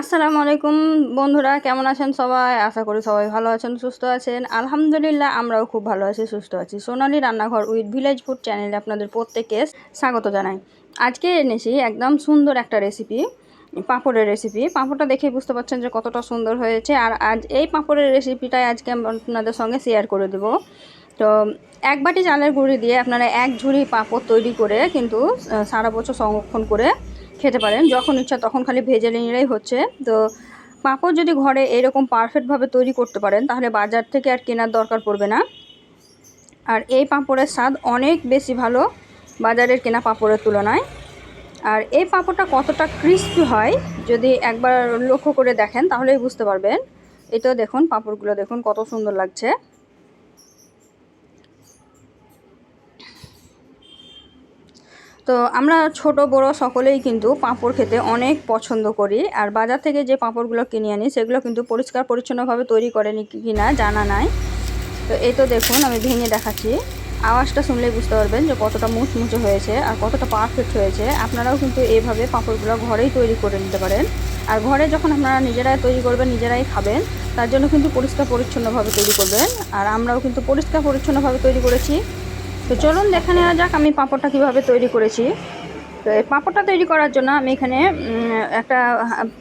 আসসালামু আলাইকুম বন্ধুরা, কেমন আছেন সবাই? আশা করি সবাই ভালো আছেন, সুস্থ আছেন। আলহামদুলিল্লাহ আমরাও খুব ভালো আছি, সুস্থ আছি। সোনালি রান্নাঘর উইথ ভিলেজ ফুড চ্যানেলে আপনাদের প্রত্যেককে স্বাগত জানাই। আজকে এনেছি একদম সুন্দর একটা রেসিপি পাঁপড়ের রেসিপি পাঁপড়টা দেখে বুঝতে পারছেন যে কতটা সুন্দর হয়েছে। আর আজ এই পাঁপড়ের রেসিপিটাই আজকে আপনাদের সঙ্গে শেয়ার করে দেবো। তো এক বাটি চালের গুঁড়ি দিয়ে আপনারা এক ঝুড়ি পাঁপড় তৈরি করে কিন্তু সারা বছর সংরক্ষণ করে খেতে পারেন, যখন ইচ্ছা তখন খালি ভেজে নিলেই হচ্ছে। তো পাঁপড় যদি ঘরে এরকম পারফেক্টভাবে তৈরি করতে পারেন, তাহলে বাজার থেকে আর কেনার দরকার পড়বে না। আর এই পাঁপড়ের স্বাদ অনেক বেশি ভালো বাজারের কেনা পাঁপড়ের তুলনায়। আর এই পাঁপড়টা কতটা ক্রিস্পি হয়, যদি একবার লক্ষ্য করে দেখেন, তাহলেই বুঝতে পারবেন। এটাও দেখুন, পাঁপড়গুলো দেখুন, কত সুন্দর লাগছে। তো আমরা ছোট, বড় সকলেই কিন্তু পাঁপড় খেতে অনেক পছন্দ করি। আর বাজার থেকে যে পাঁপড়গুলো কিনে আনি, সেগুলো কিন্তু পরিষ্কার, পরিচ্ছন্নভাবে তৈরি করেনি কি না জানা নাই। তো এই তো দেখুন, আমি ভেঙে দেখাচ্ছি। আওয়াজটা শুনলেই বুঝতে পারবেন যে কতটা মুচমুচে হয়েছে আর কতটা পারফেক্ট হয়েছে। আপনারাও কিন্তু এইভাবে পাঁপড়গুলো ঘরেই তৈরি করে নিতে পারেন। আর ঘরে যখন আপনারা নিজেরাই তৈরি করবেন, নিজেরাই খাবেন, তার জন্য কিন্তু পরিষ্কার, পরিচ্ছন্নভাবে তৈরি করবেন। আর আমরাও কিন্তু পরিষ্কার, পরিচ্ছন্নভাবে তৈরি করেছি। তো চলুন দেখে নেওয়া যাক আমি পাঁপড়টা কীভাবে তৈরি করেছি। তো এই পাঁপড়টা তৈরি করার জন্য আমি এখানে একটা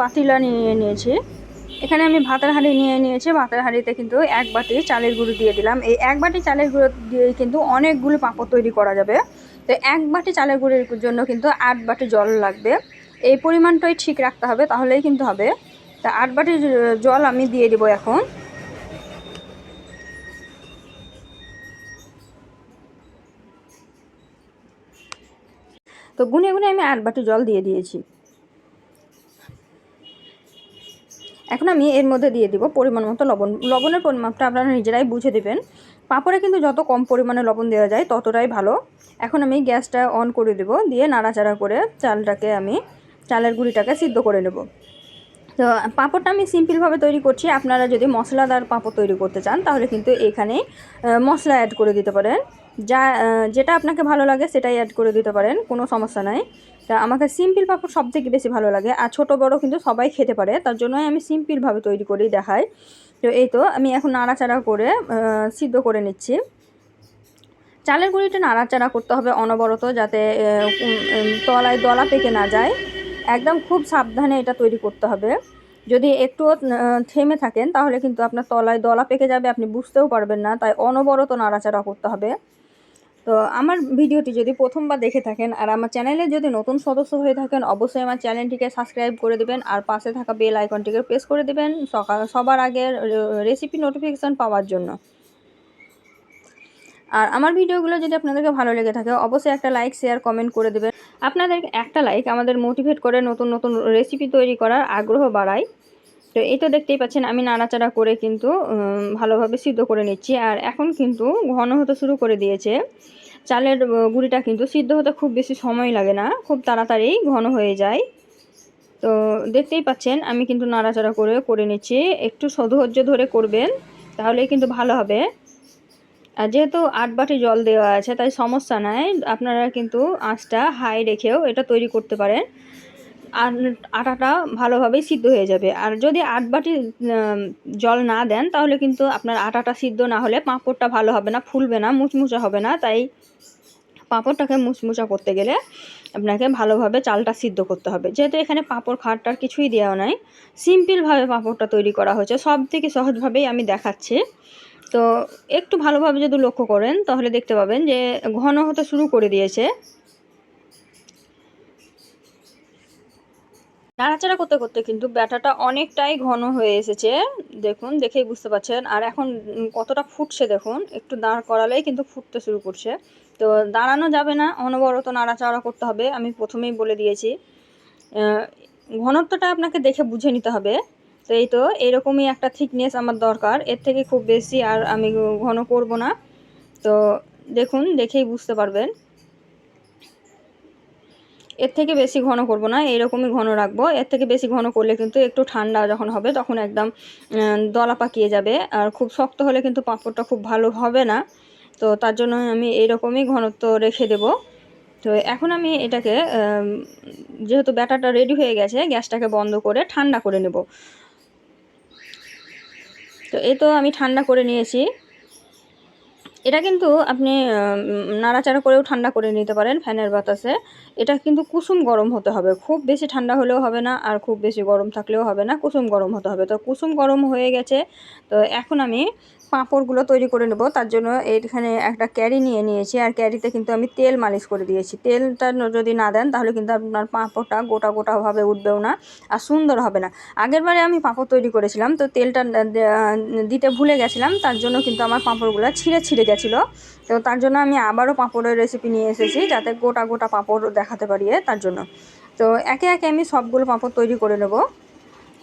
পাতিলা নিয়ে নিয়েছি। এখানে আমি ভাতের হাঁড়ি নিয়ে নিয়েছি। ভাতের হাঁড়িতে কিন্তু এক বাটি চালের গুঁড়ো দিয়ে দিলাম। এই এক বাটি চালের গুঁড়ো দিয়ে কিন্তু অনেকগুলো পাঁপড় তৈরি করা যাবে। তো এক বাটি চালের গুঁড়োর জন্য কিন্তু আট বাটি জল লাগবে। এই পরিমাণটাই ঠিক রাখতে হবে, তাহলেই কিন্তু হবে। তা আট বাটি জল আমি দিয়ে দিব এখন। তো গুনে গুনে আমি আট বাটি জল দিয়ে দিয়েছি। এখন আমি এর মধ্যে দিয়ে দিব পরিমাণ মতো লবণ। লবণের পরিমাপটা আপনারা নিজেরাই বুঝে দেবেন। পাঁপড়ে কিন্তু যত কম পরিমাণে লবণ দেওয়া যায় ততটাই ভালো। এখন আমি গ্যাসটা অন করে দেব, দিয়ে নাড়াচাড়া করে চালটাকে আমি, চালের গুঁড়িটাকে সিদ্ধ করে নেব। তো পাঁপড়টা আমি সিম্পলভাবে তৈরি করছি। আপনারা যদি মশলাদার পাঁপড় তৈরি করতে চান, তাহলে কিন্তু এখানে মশলা অ্যাড করে দিতে পারেন। যা যেটা আপনাকে ভালো লাগে সেটাই অ্যাড করে দিতে পারেন, কোনো সমস্যা নাই। তা আমাকে সিম্পল পাঁপড় সব থেকে বেশি ভালো লাগে, আর ছোটো বড়ো কিন্তু সবাই খেতে পারে, তার জন্যই আমি সিম্পলভাবে তৈরি করেই দেখাই। তো এই তো, আমি এখন নাড়াচাড়া করে সিদ্ধ করে নিচ্ছি। চালের গুঁড়িটা নাড়াচাড়া করতে হবে অনবরত যাতে তলায় দলা পেকে না যায়। একদম খুব সাবধানে এটা তৈরি করতে হবে। যদি একটুও থেমে থাকেন তাহলে কিন্তু আপনার তলায় দলা পেকে যাবে, আপনি বুঝতেও পারবেন না, তাই অনবরত নাড়াচাড়া করতে হবে। তো আমার ভিডিওটি যদি প্রথমবার দেখে থাকেন আর আমার চ্যানেলে যদি নতুন সদস্য হয়ে থাকেন, অবশ্যই আমার চ্যানেলটিকে সাবস্ক্রাইব করে দেবেন আর পাশে থাকা বেল আইকনটিকে প্রেস করে দেবেন সকাল সবার আগে রেসিপি নোটিফিকেশান পাওয়ার জন্য। আর আমার ভিডিওগুলো যদি আপনাদেরকে ভালো লেগে থাকে, অবশ্যই একটা লাইক শেয়ার কমেন্ট করে দেবেন। আপনাদের একটা লাইক আমাদের মোটিভেট করে নতুন নতুন রেসিপি তৈরি করার আগ্রহ বাড়ায়। তো এই তো দেখতেই পাচ্ছেন, আমি নাড়াচাড়া করে কিন্তু ভালোভাবে সিদ্ধ করে নিচ্ছি। আর এখন কিন্তু ঘন হতে শুরু করে দিয়েছে। চালের গুঁড়িটা কিন্তু সিদ্ধ হতে খুব বেশি সময় লাগে না, খুব তাড়াতাড়ি ঘন হয়ে যায়। তো দেখতেই পাচ্ছেন, আমি কিন্তু নাড়াচাড়া করে করে নিচ্ছি। একটু ধৈর্য ধরে করবেন, তাহলেই কিন্তু ভালো হবে। আর যেহেতু আট বাটি জল দেওয়া আছে, তাই সমস্যা নাই। আপনারা কিন্তু আঁচটা হাই রেখেও এটা তৈরি করতে পারেন। আটাটা ভালোভাবেই সিদ্ধ হয়ে যাবে। আর যদি আট বাটি জল না দেন, তাহলে কিন্তু আপনার আটাটা সিদ্ধ না হলে পাঁপড়টা ভালো হবে না, ফুলবে না, মুচমুচা হবে না। তাই পাঁপড়টাকে মুচমুচা করতে গেলে আপনাকে ভালোভাবে চালটা সিদ্ধ করতে হবে। যেহেতু এখানে পাঁপড় খাটটার কিছুই দেওয়া নাই, সিম্পলভাবে পাঁপড়টা তৈরি করা হয়েছে। সব থেকে সহজভাবেই আমি দেখাচ্ছি। তো একটু ভালোভাবে যদি লক্ষ্য করেন, তাহলে দেখতে পাবেন যে ঘন হতে শুরু করে দিয়েছে। নাড়াচাড়া করতে করতে কিন্তু ব্যাটাটা অনেকটাই ঘন হয়ে এসেছে। দেখুন, দেখেই বুঝতে পারছেন। আর এখন কতটা ফুটছে দেখুন, একটু দাঁড় করালেই কিন্তু ফুটতে শুরু করছে। তো দাঁড়ানো যাবে না, অনবরত নাড়াচাড়া করতে হবে, আমি প্রথমেই বলে দিয়েছি। ঘনত্বটা আপনাকে দেখে বুঝে নিতে হবে। তো এই তো, এরকমই একটা থিকনেস আমার দরকার। এর থেকে খুব বেশি আর আমি ঘন করব না। তো দেখুন, দেখেই বুঝতে পারবেন। এর থেকে বেশি ঘন করব না, এরকমই ঘন রাখব। এর থেকে বেশি ঘন করলে কিন্তু একটু ঠান্ডা যখন হবে তখন একদম দলা পাকিয়ে যাবে। আর খুব শক্ত হলে কিন্তু পাঁপড়টা খুব ভালো হবে না। তো তার জন্য আমি এইরকমই ঘনত্ব রেখে দেব। তো এখন আমি এটাকে যেহেতু ব্যাটারটা রেডি হয়ে গেছে, গ্যাসটাকে বন্ধ করে ঠান্ডা করে নেব। তো এই তো আমি ঠান্ডা করে নিয়েছি। এটা কিন্তু আপনি নাড়াচাড়া করেও ঠান্ডা করে নিতে পারেন ফ্যানের বাতাসে। এটা কিন্তু কুসুম গরম হতে হবে। খুব বেশি ঠান্ডা হলেও হবে না আর খুব বেশি গরম থাকলেও হবে না, কুসুম গরম হতে হবে। তো কুসুম গরম হয়ে গেছে। তো এখন আমি পাঁপড়গুলো তৈরি করে নেব। তার জন্য এইখানে একটা ক্যারি নিয়ে নিয়েছি। আর ক্যারিতে কিন্তু আমি তেল মালিশ করে দিয়েছি। তেলটা যদি না দেন, তাহলে কিন্তু আপনার পাঁপড়টা গোটা গোটাভাবে উঠবেও না আর সুন্দর হবে না। আগের বারে আমি পাঁপড় তৈরি করেছিলাম, তো তেলটা দিতে ভুলে গেছিলাম। তার জন্য কিন্তু আমার পাঁপড়গুলো ছিঁড়ে ছিঁড়ে গেছিল। তো তার জন্য আমি আবারও পাঁপড়ের রেসিপি নিয়ে এসেছি, যাতে গোটা গোটা পাঁপড় দেখাতে পারি তার জন্য। তো একে একে আমি সবগুলো পাঁপড় তৈরি করে নেব।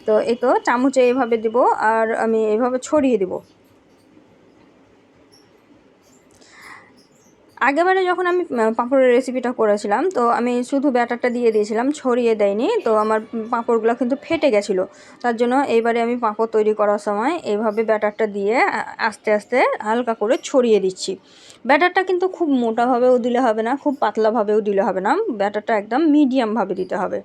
তো এই তো চামচে এইভাবে দিব, আর আমি এইভাবে ছড়িয়ে দিব। আগেবারে যখন আমি পাঁপড়ের রেসিপিটা করেছিলাম, তো আমি শুধু ব্যাটারটা দিয়ে দিয়েছিলাম, ছড়িয়ে দেয়নি, তো আমার পাঁপড়গুলো কিন্তু ফেটে গেছিল। তার জন্য এইবারে আমি পাঁপড় তৈরি করার সময় এইভাবে ব্যাটারটা দিয়ে আস্তে আস্তে হালকা করে ছড়িয়ে দিচ্ছি। ব্যাটারটা কিন্তু খুব মোটাভাবেও দিলে হবে না, খুব পাতলাভাবেও দিলে হবে না। ব্যাটারটা একদম মিডিয়ামভাবে দিতে হবে।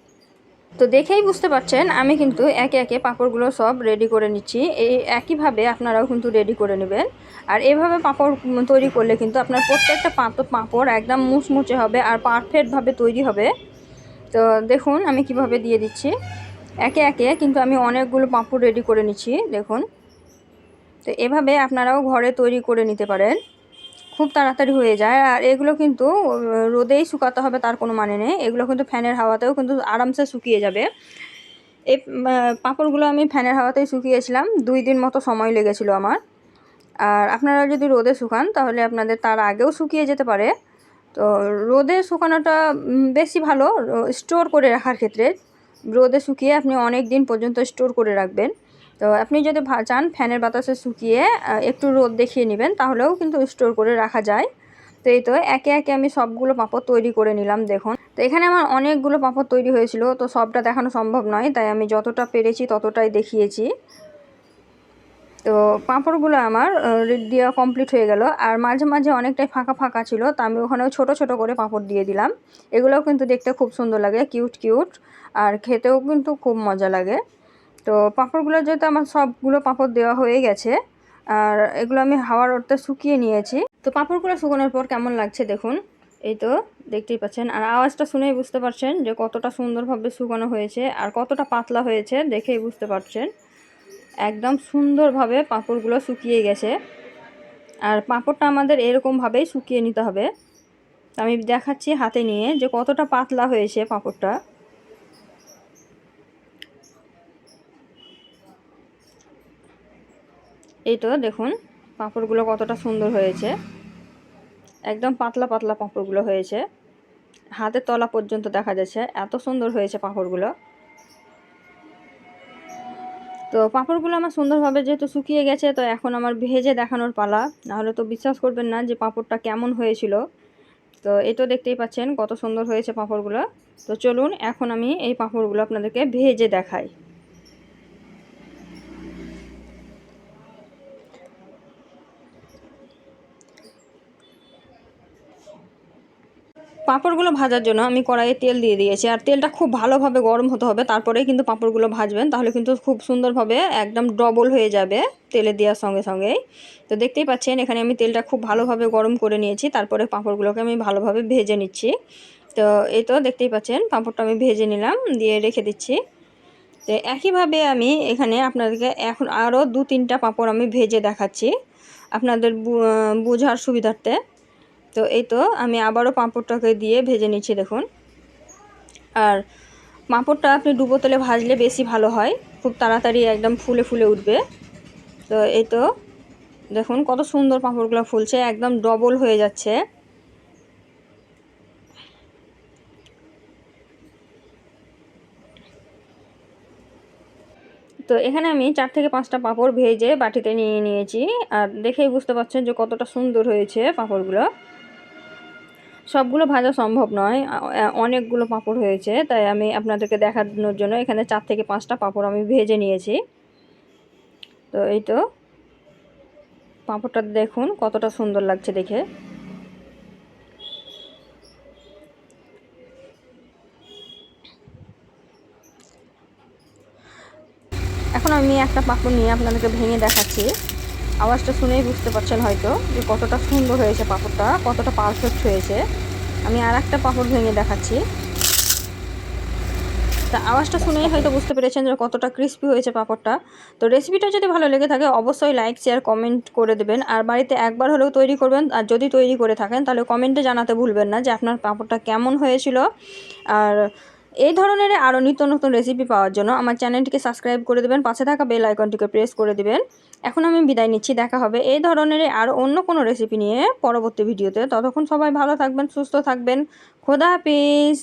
তো দেখেই বুঝতে পারছেন, আমি কিন্তু একে একে পাঁপড়গুলো সব রেডি করে নিচ্ছি। এই একইভাবে আপনারাও কিন্তু রেডি করে নেবেন। আর এভাবে পাঁপড় তৈরি করলে কিন্তু আপনার প্রত্যেকটা পাঁপড় একদম মুচমুচে হবে আর পারফেক্টভাবে তৈরি হবে। তো দেখুন, আমি কীভাবে দিয়ে দিচ্ছি। একে একে কিন্তু আমি অনেকগুলো পাঁপড় রেডি করে নিচ্ছি, দেখুন। তো এভাবে আপনারাও ঘরে তৈরি করে নিতে পারেন। খুব তাড়াতাড়ি হয়ে যায়। আর এগুলো কিন্তু রোদেই শুকাতে হবে, তার কোনো মানে নেই। এগুলো কিন্তু ফ্যানের হাওয়াতেও কিন্তু আরামসে শুকিয়ে যাবে। এই পাঁপড়গুলো আমি ফ্যানের হাওয়াতেই শুকিয়েছিলাম। দুই দিন মতো সময় লেগেছিল আমার। আর আপনারা যদি রোদে শুকান, তাহলে আপনাদের তার আগেও শুকিয়ে যেতে পারে। তো রোদে শুকানোটা বেশি ভালো। স্টোর করে রাখার ক্ষেত্রে রোদে শুকিয়ে আপনি অনেক দিন পর্যন্ত স্টোর করে রাখবেন। তো আপনি যদি চান ফ্যানের বাতাসে শুকিয়ে একটু রোদ দেখিয়ে নেবেন তাহলেও কিন্তু স্টোর করে রাখা যায়। তো এই তো একে একে আমি সবগুলো পাঁপড় তৈরি করে নিলাম দেখুন। তো এখানে আমার অনেকগুলো পাঁপড় তৈরি হয়েছিল তো সবটা দেখানো সম্ভব নয় তাই আমি যতটা পেরেছি ততটাই দেখিয়েছি। তো পাঁপড়গুলো আমার আহ, দেওয়া কমপ্লিট হয়ে গেল আর মাঝে মাঝে অনেকটাই ফাঁকা ফাঁকা ছিল তো আমি ওখানেও ছোট ছোট করে পাঁপড় দিয়ে দিলাম। এগুলোও কিন্তু দেখতে খুব সুন্দর লাগে কিউট কিউট আর খেতেও কিন্তু খুব মজা লাগে। তো পাঁপড়গুলো যেহেতু আমার সবগুলো পাঁপড় দেওয়া হয়ে গেছে, আর এগুলো আমি হাওয়ার অর্থে শুকিয়ে নিয়েছি। তো পাঁপড়গুলো শুকানোর পর কেমন লাগছে দেখুন, এই তো দেখতেই পাচ্ছেন। আর আওয়াজটা শুনেই বুঝতে পারছেন যে কতটা সুন্দরভাবে শুকানো হয়েছে আর কতটা পাতলা হয়েছে দেখেই বুঝতে পারছেন। একদম সুন্দরভাবে পাঁপড়গুলো শুকিয়ে গেছে। আর পাঁপড়টা আমাদের এরকমভাবেই শুকিয়ে নিতে হবে। আমি দেখাচ্ছি হাতে নিয়ে যে কতটা পাতলা হয়েছে পাঁপড়টা। এই তো দেখুন, পাঁপড়গুলো কতটা সুন্দর হয়েছে। একদম পাতলা পাতলা পাঁপড়গুলো হয়েছে। হাতের তলা পর্যন্ত দেখা যাচ্ছে, এত সুন্দর হয়েছে পাঁপড়গুলো। তো পাঁপড়গুলো আমার সুন্দরভাবে যেহেতু শুকিয়ে গেছে, তো এখন আমার ভেজে দেখানোর পালা। নাহলে তো বিশ্বাস করবেন না যে পাঁপড়টা কেমন হয়েছিল। তো এই তো দেখতেই পাচ্ছেন কত সুন্দর হয়েছে পাঁপড়গুলো। তো চলুন, এখন আমি এই পাঁপড়গুলো আপনাদেরকে ভেজে দেখাই। পাঁপড়গুলো ভাজার জন্য আমি কড়াইয়ে তেল দিয়ে দিয়েছি। আর তেলটা খুব ভালোভাবে গরম হতে হবে, তারপরেই কিন্তু পাঁপড়গুলো ভাজবেন। তাহলে কিন্তু খুব সুন্দরভাবে একদম ডবল হয়ে যাবে তেলে দেওয়ার সঙ্গে সঙ্গেই। তো দেখতেই পাচ্ছেন, এখানে আমি তেলটা খুব ভালোভাবে গরম করে নিয়েছি, তারপরে পাঁপড়গুলোকে আমি ভালোভাবে ভেজে নিচ্ছি। তো এই তো দেখতেই পাচ্ছেন, পাঁপড়টা আমি ভেজে নিলাম, দিয়ে রেখে দিচ্ছি। তো একইভাবে আমি এখানে আপনাদেরকে এখন আরও দু তিনটা পাঁপড় আমি ভেজে দেখাচ্ছি। আপনাদের বোঝার সুবিধার্থে। তো এই তো আমি আবারও পাঁপড়টাকে দিয়ে ভেজে নিচ্ছি দেখুন। আর পাঁপড়টা আপনি ডুবো তেলে ভাজলে বেশি ভালো হয়, খুব তাড়াতাড়ি একদম ফুলে ফুলে উঠবে। তো এই তো দেখুন কত সুন্দর পাঁপড়গুলো ফুলছে, একদম ডবল হয়ে যাচ্ছে। তো এখানে আমি চার থেকে পাঁচটা পাঁপড় ভেজে বাটিতে নিয়ে নিয়েছি, আর দেখেই বুঝতে পারছেন যে কতটা সুন্দর হয়েছে পাঁপড়গুলো। সবগুলো ভাজা সম্ভব নয়। অনেকগুলো পাঁপড় হয়েছে, তাই আমি আপনাদেরকে দেখানোর জন্য এখানে চার থেকে পাঁচটা পাঁপড় আমি ভেজে নিয়েছি। তো এই তো, পাঁপড়টা দেখুন কতটা সুন্দর লাগছে দেখে। এখন আমি একটা পাঁপড় নিয়ে আপনাদেরকে ভেঙে দেখাচ্ছি। আওয়াজটা শুনেই বুঝতে পারছেন হয়তো যে কতটা সুন্দর হয়েছে পাঁপড়টা, কতটা পারফেক্ট হয়েছে। আমি আর একটা পাঁপড় ভেঙে দেখাচ্ছি। তা আওয়াজটা শুনেই হয়তো বুঝতে পেরেছেন যে কতটা ক্রিস্পি হয়েছে পাঁপড়টা। তো রেসিপিটা যদি ভালো লেগে থাকে, অবশ্যই লাইক শেয়ার কমেন্ট করে দেবেন। আর বাড়িতে একবার হলেও তৈরি করবেন। আর যদি তৈরি করে থাকেন, তাহলে কমেন্টে জানাতে ভুলবেন না যে আপনার পাঁপড়টা কেমন হয়েছিল। আর এই ধরনের আরও নিত্য নতুন রেসিপি পাওয়ার জন্য আমার চ্যানেলটিকে সাবস্ক্রাইব করে দেবেন, পাশে থাকা বেল আইকনটিকে প্রেস করে দেবেন। এখন আমি বিদায় নিচ্ছি, দেখা হবে এই ধরনের আরও অন্য কোনো রেসিপি নিয়ে পরবর্তী ভিডিওতে ততক্ষণ সবাই ভালো থাকবেন, সুস্থ থাকবেন। খোদা হাফিজ!